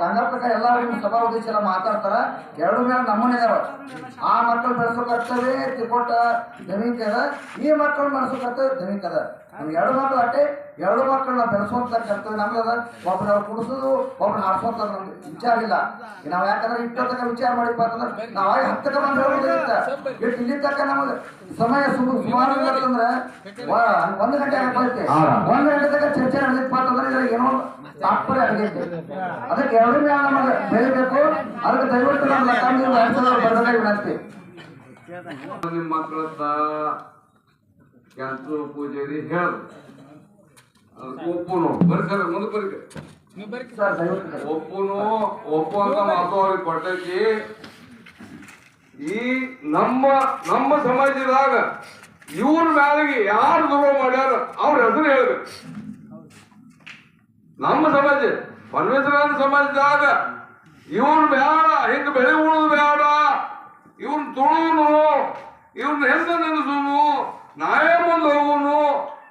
ಗಂಗಾಪ್ರಕ ಎಲ್ಲರಿಗೂ ಸಭಾ ಉದ್ದೇಶ ಎಲ್ಲ ಮಾತಾಡ್ತಾರ, ಎರಡು ಮೇಲೆ ನಮ್ಮನೆ ಇದಾವ. ಆ ಮಕ್ಕಳು ಬೆಳೆಸೋ ಕರ್ತವ್ಯ ತಿಕೋಟ ಜಮೀನ್ ಈ ಮಕ್ಕಳು ಬೆಳೆಸೋ ಕರ್ತವ್ಯ ಜಮೀನ್ ಅದ. ನಮ್ಗೆ ಎರಡು ಮಕ್ಕಳು ಅಟ್ಟೆ ಎರಡು ಮಕ್ಕಳನ್ನ ಬೆಳೆಸುವಂತ ಕರ್ತವ್ಯ ನಮ್ಗದ ಒಬ್ಬನ ಕುಡಿಸೋದು ಒಬ್ಬನ ಹಾಡ್ಸೋಂತ ನಮ್ಗೆ ವಿಚಾರ ಇಲ್ಲ. ನಾವು ನಾವ್ ಯಾಕಂದ್ರೆ ಇಷ್ಟೊತ್ತಕ ವಿಚಾರ ಮಾಡಿಪ್ಪ ಅಂತಂದ್ರೆ ನಾವಾಗ ಹತ್ತಕ ಬಂದ್ ಹೇಳ್ಬೋದಿತ್ತ ಇಟ್ಟು ಇಲ್ಲಿ ತಕ್ಕ ನಮಗೆ ಸಮಯ ಸುಮ ಸುಮಾರು ಅಂತಂದ್ರೆ ಒಂದು ಗಂಟೆ ಆಗ್ಬೋದೈತೆ ಒಂದು ಗಂಟೆ ತಕ್ಕ ಚರ್ಚೆ ನಡೆದಿಪ್ಪ ಅಂತಂದ್ರೆ ಇದ್ರಾಗ ಏನೋ ತಾತ್ಪರ್ಯ ಆಗೈತೆ ಅದಕ್ಕೆ ಎರಡು ಮೇಲೆ ನಮಗೆ ಬೆಳಿಬೇಕು. ಅದಕ್ಕೆ ದಯವಿಟ್ಟು ನಮ್ಮ ಸಾವಿರದ ಬರದಾಗ ವಿನಂತಿ. ನಿಮ್ಮ ಮಕ್ಕಳ ಕೆಲಸ ಪೂಜೆರಿ ಹೇಳು. ಒಪ್ಪುನು. ಬರ್ತಾರೆ ಮುಂದೆ ಬರ್ಕ ಸರ್ ದಯವಿಟ್ಟು ಒಪ್ಪುನು ಒಪ್ಪು ಅಂತ ಮಾತು ಅವ್ರಿಗೆ ಕೊಟ್ಟೈತಿ. ಈ ನಮ್ಮ ನಮ್ಮ ಸಮಾಜದಾಗ ಇವ್ರ ಮ್ಯಾಲಿಗೆ ಯಾರು ದುರ್ವ ಮಾಡ್ಯಾರ ಅವ್ರ ಹೆಸರು ಹೇಳ್ಬೇಕು. ನಮ್ಮ ಸಮಾಜ ಪರಮೇಶ್ವರನ ಸಮಾಜದಾಗ ಇವ್ರು ಬೇಡ ಹಿಂಗ ಬೆಳೆ ಉಳಿದು ಬೇಡ ಇವ್ನ ತುಳುನು ಇವ್ನ ಹೆಸರು ನೆನೆಸುನು ನಾವೇ ಮುಂದೆ ಹೋಗುನು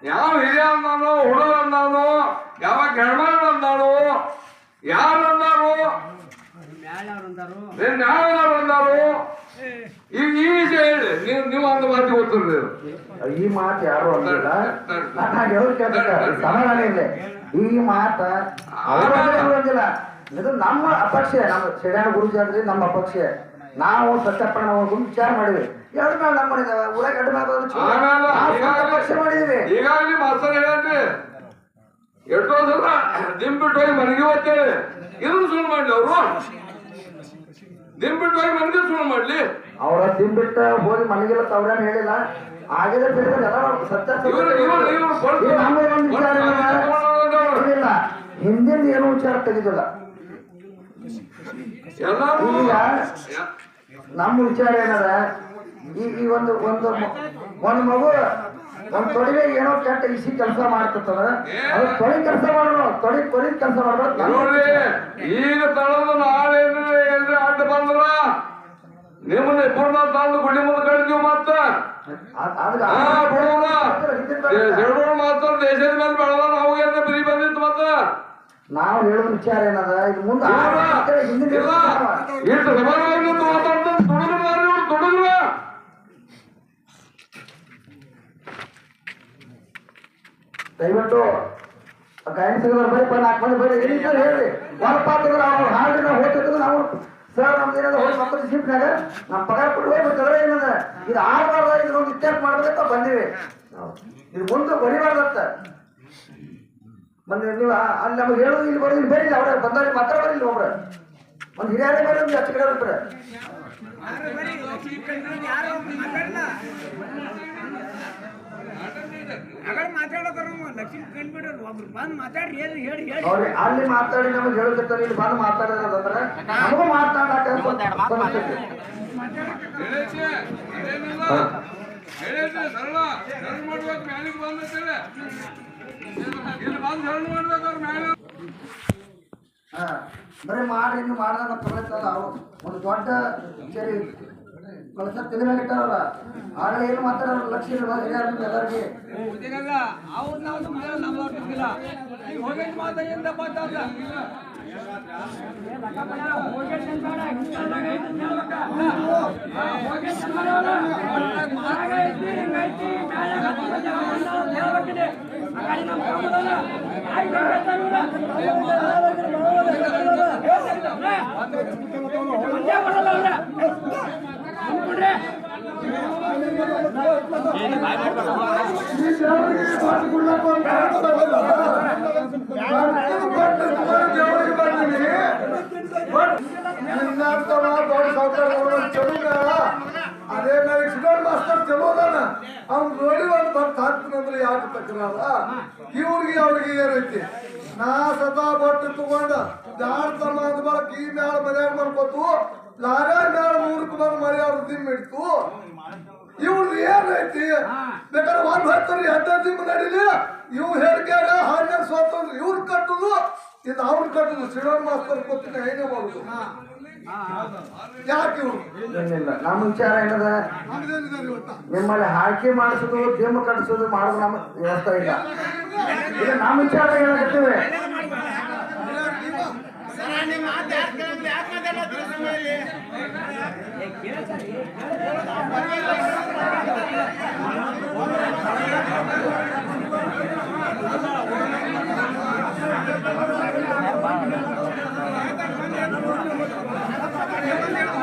ಯಾವ ಹಿರಿಯ ಅಂದಾನೋ ಹುಡುಗ ಅಂದಾನೋ ಯಾವ ಕೆಳಮಣ ಅಂದಾನೋ ಯಾರು ಅಂದಾರೋ ಏನ್ ನ್ಯಾಯದವ್ರು ಅಂದಾರೋ ಈಗ ಈ ವಿಷಯ ಹೇಳಿ ನೀವು ನೀವು ಈ ಮಾತು ಯಾರು ಅಂದಿಲ್ಲ. ನಾನು ಸಮಾಧಾನ ಇದೆ ಈ ಮಾತ ಅವ್ರು ಅಂದ್ರೆ ಅಂದಿಲ್ಲ. ಇದು ನಮ್ಮ ಅಪಕ್ಷ. ನಮ್ಮ ಶ್ರೀರಾಮ ಗುರುಜಿ ಅಂದ್ರೆ ನಮ್ಮ ಅಪಕ್ಷ. ನಾವು ಸತ್ಯಪ್ಪನ ವಿಚಾರ ಮಾಡಿವಿ ಎರಡು ಮೇಲೆ ನಮ್ಮ ಮಾಡಿದಾವ ಊರಾಗ ಎರಡು ಮೇಲೆ ಪಕ್ಷ ಮಾಡಿದೀವಿ. ಈಗಾಗಲೇ ಮಾಸ್ತರ್ ಹೇಳಿ ಎಷ್ಟೋ ಸಲ ದಿಂಬಿಟ್ಟು ಹೋಗಿ ಮನೆಗೆ ಹೋಗ್ತೇವೆ. ಇದನ್ನು ಸುಳ್ಳು ಮಾಡ್ಲಿ ಅವರು. ದಿಂಬಿಟ್ಟು ಹೋಗಿ ಮನೆಗೆ ಫೋನ್ ಮಾಡ್ಲಿ. ಅವ್ರ ದಿನ್ಬಿಟ್ಟ ಹೋಗಿ ಮನೆಗೆಲ್ಲ ತವ್ರೇನು ಹೇಳಿಲ್ಲ. ಆಗಿದೆ ಬಿಡಿದ್ರೆ ಎಲ್ಲ ಸತ್ಯ ನಮ್ಮ. ಇಲ್ಲ. ಹಿಂದಿನ ಏನು ವಿಚಾರ ತೆಗೆದಿಲ್ಲ. ಈಗ ನಮ್ಮ ವಿಚಾರ ಏನದ? ಈಗ ಈ ಒಂದು ಒಂದು ಒಂದು ಮಗು ಒಂದ್ ತೊಡಿಗೆ ಏನೋ ಕೆಟ್ಟ ಇಸಿ ಕೆಲಸ ಮಾಡ್ತಿರ್ತದ. ಅದು ತೊಳಿ ಕೆಲಸ ಮಾಡೋಣ ತೊಳಿ ತೊಳಿ ಕೆಲಸ ಮಾಡ್ಬೇಕು. ಈಗ ತಳದ ನಾಳೆ ಬಂದ್ರ ನಿಮ್ಮನ್ನ ಇಬ್ಬರನ್ನ ತಂದು ಗುಡಿ ಮುಂದೆ ಕಳಿತೀವಿ ಮತ್ತ ಬಿಡೋಣ ಮಾತ್ರ ದೇಶದ ಮೇಲೆ ಬೆಳೆದ ನಾವು ಏನ ಬಿರಿ ಬಂದಿತ್ತು ಮತ್ತ ನಾವು ಹೇಳೋ ವಿಚಾರ ಏನದ? ಇದು ಮುಂದೆ ಇಷ್ಟು ಸಮಾನವಾಗಿ ಮಾತಾಡ್ತಾರೆ ದಯವಿಟ್ಟು ಗಾಯನ ಸಂಘದವ್ರು ಬರೀ ನಾಲ್ಕು ಮಂದಿ ಬರೀ. ಹೇಳ್ರಿ ಹೊರಪ ಅಂತಂದ್ರೆ ಅವ್ರು ಹಾಡಿ ನಾವು ಹೋಗ್ತಿದ್ರು ನಾವು. ಸರ್, ನಮ್ದು ಏನಾದ್ರು ಹೋಗಿ ಶಿಫ್ಟ್ನಾಗ ನಮ್ಮ ಪಗಾರ ಕೊಟ್ಟು ಹೋಗ್ಬೇಕಾದ್ರೆ ಏನದ? ಇದು ಆಗಬಾರ್ದ ಇದು ಒಂದು ಇತ್ಯಾಸ ಮಾಡ್ಬೇಕಂತ ಬಂದಿವಿ. ಇದು ಮುಂದೆ ಬರಿಬಾರ್ದತ್ತ ಬಂದ್ರೆ ನೀವು ಅಲ್ಲಿ ನಮಗೆ ಹೇಳೋದು ಇಲ್ಲಿ ಬರೋದು ಇಲ್ಲಿ ಬರೀಲ್ಲ ಅವ್ರ ಬಂದವ್ರಿಗೆ ಮಾತ್ರ ಬರಿಲ್ಲ ಒಬ್ರು. ಒಂದು ಹಿರಿಯರೇ ಬರೀ, ಒಂದು ಹತ್ತು ಕಡೆ ಇರ್ತಾರೆ ಹೇಳಿ ಹೇಳಿ ಹೇಳಿ ಅಲ್ಲಿ ಮಾತಾಡಿ ನಮಗೆ ಇಲ್ಲಿ ಬಂದು ಮಾತಾಡಿದ್ರೆ ನಮಗೂ ಮಾತಾಡಕ ಮಾಡ್ಬೇಕು, ಮ್ಯಾಲಿಗೆ ಬಂದ ಇಲ್ಲಿ ಬಂದು ಮ್ಯಾಲ ಹಾ ಬರೀ ಮಾಡಿ ಇನ್ನು ಮಾಡ್ದಾಗ ಪ್ರಯತ್ನ ಅವು ಒಂದು ದೊಡ್ಡ ಸರಿ ಕಳಸ ಇಟ್ಟಾರಲ್ಲ ಆಗಲೇ ಏನು ಮಾತಾಡೋ ಲಕ್ಷ್ಯ ಎಲ್ಲರಿಗೆ. ಇದೆಲ್ಲ ಅವ್ರು ನಾವು ನಮ್ಮ ಈಗ ಮಾತಾಡಿಂದ ಅದೇ ನನಗೆ ಸಿಗೋರ್ ಮಾಸ್ತರ್ ಚಲೋ ಅದಾನ ಅವ್ನು ನೋಡಿ ಒಂದು ಬರ್ತ ಹಾಕ್ತಾನಂದ್ರೆ ಯಾಕೆ ತಕ್ಕನಲ್ಲ ಇವ್ರಿಗೆ ಅವ್ರಿಗೆ ಏನೈತಿ ನಾ ಸದಾ ಬೊಟ್ಟು ತಗೊಂಡ ಜಾಡ್ ತಮ್ಮ ಅಂದ ಬಳಕ ಈ ಮ್ಯಾಳ ಮನ್ಯಾಗ ಮಾಡ್ಕೊತು ಲಾರ ಮ್ಯಾಳ ಮೂರ್ಕ ಬಂದು ಮರಿ ಅವ್ರ ದಿಮ್ ಇಡ್ತು ಇವ್ರದ್ದು ಏನೈತಿ ಬೇಕಾದ್ರೆ ಒಂದ್ ಹತ್ತರ ಎಡ್ಡ ದಿಮ್ಮ ನಡೀಲಿ. ಇವ್ ಹೇಳಿಕೆಯಾಗ ಹಣ್ಣ ಸ್ವಾತಂತ್ರ್ಯ ಇವ್ರ ಕಟ್ಟುದು ಇದು ಅವ್ರ ಕಟ್ಟುದು. ಶ್ರೀರಾಮ್ ಮಾಸ್ತರ್ ಕೊತ್ತಿನ ಹೇಗೆ ಬರುದು ನಮ್ಮ ವಿಚಾರ ನಿಮ್ಮಲ್ಲಿ ಹಾಕಿ ಮಾಡಿಸೋದು ಜಿಮ್ ಕಟ್ಸೋದು ಮಾಡೋದು ನಮ್ಮ ವ್ಯವಸ್ಥೆ ಇಲ್ಲ. ಈಗ ನಮ್ಮ ವಿಚಾರ ಏನಾಗತ್ತೀವಿ ಕೂತಾರೆ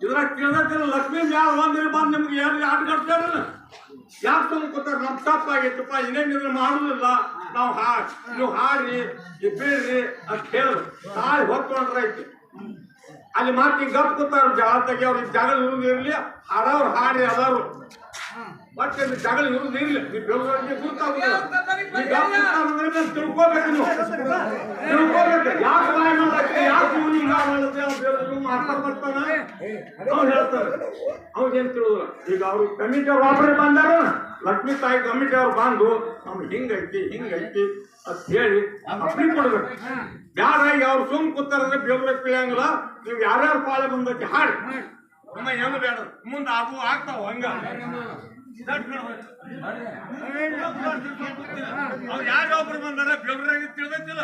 ಇದ್ರಾಗ ಕೇಳತ್ತಿಲ್ಲ ಲಕ್ಷ್ಮೀ ಮ್ಯಾಲ ಒಂದಿನ ಬಂದು ನಿಮ್ಗೆ ಏನು ಆಟ ಕಟ್ತಾರ ಯಾಕೆ ತುಂಬ ಕೂತಾರ? ನಮ್ ತಪ್ಪಾಗೈತಪ್ಪ ಇನ್ನೇನಿದ್ರೆ ಮಾಡುದಿಲ್ಲ. ನಾವು ಹಾ, ನೀವು ಹಾಡ್ರಿ ಇಬ್ಬೇಡ್ರಿ ಬೀಳ್ರಿ ಅಷ್ಟು ಹೇಳು ತಾಯಿ ಹೊತ್ಕೊಂಡ್ರೈತಿ ಅಲ್ಲಿ ಮಾತಿ ಗಪ್ ಕೂತಾರ ಜಗಳ ಅವ್ರ ಜಗಳ ಇರುದಿರ್ಲಿ ಹಾಡವ್ರು ಹಾಡಿ ಅದಾರು. ಮತ್ತೆ ಜಗಳ ಜಗಳ ಇರುದಿರ್ಲಿ ನೀವು ಬೆಳಗ್ಗೆ ಗುರ್ತಾಗುದಿಲ್ಲ ತಿಳ್ಕೊಬೇಕು ನೀವು ಹೇಳ್ತಾರೆ ಈಗ ಅವ್ರು ಕಮಿಟಿ ಅವ್ರು ಒಬ್ಬರೇ ಬಂದಾರ ಲಕ್ಷ್ಮೀ ತಾಯಿ ಕಮಿಟಿ ಅವ್ರು ಬಂದು ನಮ್ಗೆ ಹಿಂಗೈತಿ ಹಿಂಗೈತಿ ಅಂತ ಹೇಳಿ ಅಪ್ಲಿ ಕೊಡ್ಬೇಕು ಈಗ ಅವ್ರು ಸುಮ್ ಕೂತಾರಂದ್ರೆ ಬೇರೆ ತಿಳಿಯಂಗಿಲ್ಲ ನೀವು ಯಾರ್ಯಾರು ಪಾಳೆ ಬಂದೈತಿ ಹಾಡಿ ನಮ್ಮ ಏನು ಬೇಡ ಮುಂದೆ ಅದು ಆಗ್ತಾವ ಹಂಗ ಅವ್ರು ಯಾರು ಒಬ್ರು ಬಂದಾರ? ಬೆಳ್ರಾಗಿ ತಿಳಿದೈತಿಲ್ಲ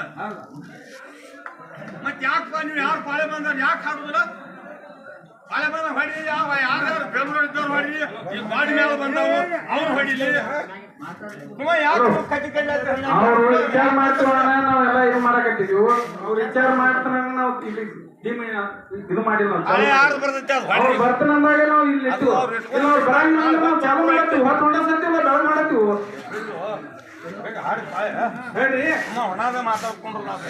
ಮತ್ ಯಾಕಪ್ಪ ನೀವು ಯಾರು ಪಾಳೆ ಬಂದಾರ? ಯಾಕೆ ಹಾಡುದಿಲ್ಲ? ಪಾಳೆ ಬಂದ ಹೊಡಿ ಯಾವ ಯಾರು ಬೆಂಗಳೂರು ಇದ್ದವ್ರು ಹೊಡಿ, ಈ ಮಾಡಿ ಮೇಲೆ ಬಂದವು, ಅವ್ರು ಹೊಡಿಲಿ. ಅವ್ರು ವಿಚಾರ ಮಾಡ್ತಾರ ನಾವೆಲ್ಲ ಇದು ಮಾಡಕತ್ತಿದ್ವಿ. ಅವ್ರು ವಿಚಾರ ಮಾಡ್ತಾರ ನಾವು ಇಲ್ಲಿ ಟೀಮ್ ಇದು ಮಾಡಿಲ್ಲ ಅಂತ. ಹಳೆ ಯಾರು ಬರ್ತೈತೆ ಅದು? ಅವ್ರು ಹೊಡಿ ನಾವು ಇಲ್ಲಿ ಇಟ್ಟು ಅದು ಅವ್ರು ಇಟ್ಕೊಂಡು ಇಲ್ಲ ಅವ್ರು ಬರಂಗಿಲ್ಲ ಅಂದ್ರೆ ನಾವು ಚಾಲು ಮಾಡತ್ತೀವಿ ಹೊತ್ತು ಹೊಂಡ ಸತ್ತಿಲ್ಲ ಬೆಳ ಮಾಡತ್ತೀವಿ ಹೇಳ್ರಿ. ಅಮ್ಮ ಒಣಾದ ಮಾತಾಡ್ಕೊಂಡ್ರು ನಾವು.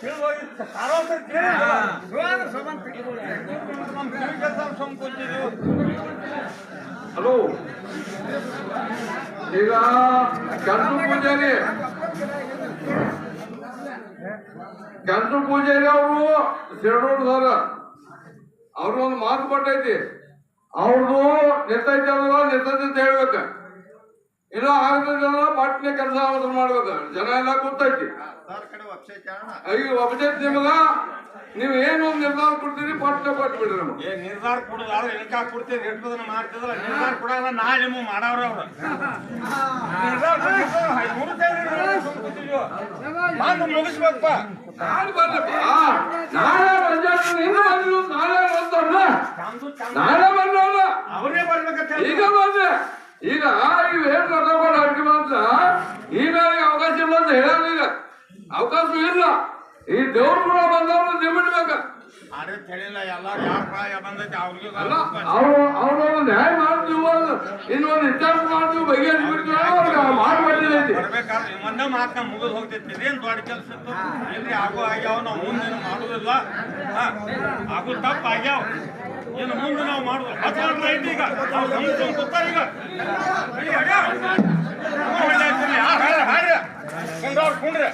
ತಿಳ್ದೋಗಿ ಸಾರೋಸ ಕೇಳಿಲ್ಲ. ನಮ್ಮ ಕಿವಿಗೆ ತಾವು ಸುಮ್ ಕೂತಿದ್ದೀವಿ. ಹಲೋ. ಈಗ ಕಣ್ಣು ಪೂಜಾರಿ ಗಂಟು ಪೂಜಾರಿ ಅವರು ಶಿರಡೂರು ಸರ್. ಅವ್ರು ಒಂದು ಮಾತು ಕೊಟ್ಟೈತಿ ಅವ್ರದ್ದು ನಿರ್ತೈತಿ ಅಂದ್ರೆ ನಿರ್ತೈತಿ ಅಂತ ಹೇಳ್ಬೇಕ. ಇಲ್ಲ ಆಗ್ತೈತಿ ಅಂದ್ರೆ ಪಟ್ನೆ ಕೆಲಸ ಮಾಡ್ಬೇಕು. ಜನ ಎಲ್ಲ ಗೊತ್ತೈತಿ. ಅಯ್ಯೋ ನಿಮಗ? ನೀವು ಏನು ಒಂದು ನಿರ್ಧಾರ ಕೊಡ್ತೀರಿ ಪಾಟ್ನೆ ಕೊಟ್ಟು ಬಿಡ್ರಿ ನಮಗೆ. ಏ ನಿರ್ಧಾರ ಕೊಡುದಾರ ಮಾಡ್ತಿದ್ರೆ ಮಾಡ್ತಿದ್ರ ನಿರ್ಧಾರ ಕೊಡಲ್ಲ ನಾ ನಿಮ್ಮ ಮಾಡವ್ರ ಅವ್ರು. ಮಾತು ಮುಗಿಸ್ಬೇಕಪ್ಪ. ನಾಳೆ ನಾಳೆ ಬಂದ್ರು ನಾಳೆ ನಾಳೆ ಅವರೇ ಬರ್ಬೇಕಂತ ಈಗ ಬಂದೆ ಈಗ ಇವ್ ಏನ್ ಕರ್ಕೊಂಡು ಅಡ್ಗೆ ಮಾತ್ರ ಈಗ ಅವಕಾಶ ಇಲ್ಲ ಅಂತ ಹೇಳಲ್ಲ ಈಗ. ಅವಕಾಶ ಇಲ್ಲ. ಈ ದೇವ್ರ ಕೂಡ ಬಂದವ್ರು ನಿಮ್ಮಿಡ್ಬೇಕ. ಅವ್ರು ನ್ಯಾಯ ಮಾಡ್ತೀವಿ ಇನ್ನೊಂದು ವಿಚಾರ ಮಾಡ್ತೀವಿ ಬಗೆಹರಿಸ್ಬಿಡ್ತೀವಿ ಮಾತನ್ನ ಮುಗಿದು ಹೋಗ್ತೈತಿ ಏನ್ ದೊಡ್ಡ ಕೆಲಸ ಇತ್ತು? ಎಲ್ರಿ ಆಗೋ ಆಗ್ಯಾವ ನಾವು ಮುಂದೆ ಮಾಡುದಿಲ್ಲ ಆಗೋ ತಪ್ಪ ಆಗ್ಯಾವ ಇನ್ನು ಮುಂದೆ ನಾವು ಮಾಡುದು ಅದು ರೈಟ್ ಈಗ ನಾವು ಮುಂದೆ ಕೂತಾರ ಈಗ ಇಲ್ಲಿ ಆಗ್ಯಾವ. ಹ್ಞೂ, ಒಳ್ಳೆ ಆಯ್ತು. ಯಾರ್ ಹಾಡ್ರಿ, ಹಾಡ್ರಿ. ಕುಂಡ್ರವ್ರು ಕುಂಡ್ರಿ